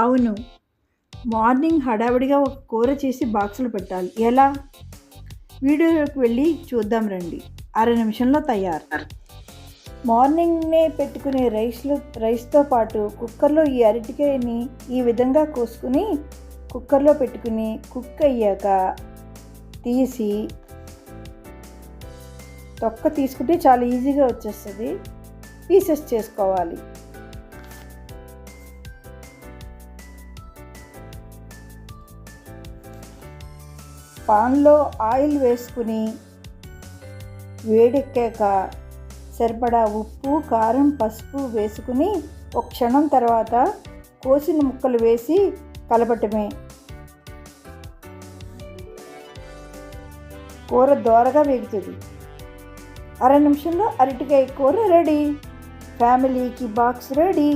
అవును. మార్నింగ్ హడావిడిగా ఒక కూర చేసి బాక్సులు పెట్టాలి. ఎలా? వీడియోలోకి వెళ్ళి చూద్దాం రండి. అర నిమిషంలో తయారు. మార్నింగ్నే పెట్టుకునే రైస్లో రైస్తో పాటు కుక్కర్లో ఈ అరటికాయని ఈ విధంగా కోసుకుని కుక్కర్లో పెట్టుకుని కుక్ అయ్యాక తీసి తొక్క తీసుకుంటే చాలా ఈజీగా వచ్చేస్తుంది. పీసెస్ చేసుకోవాలి. పాన్లో ఆయిల్ వేసుకుని వేడెక్కాక సరిపడా ఉప్పు కారం పసుపు వేసుకుని ఒక క్షణం తర్వాత కోసిన ముక్కలు వేసి కలపటమే. కూర దోరగా వేగుతుంది. అర నిమిషంలో అరటికాయ కూర రెడీ. ఫ్యామిలీకి బాక్స్ రెడీ.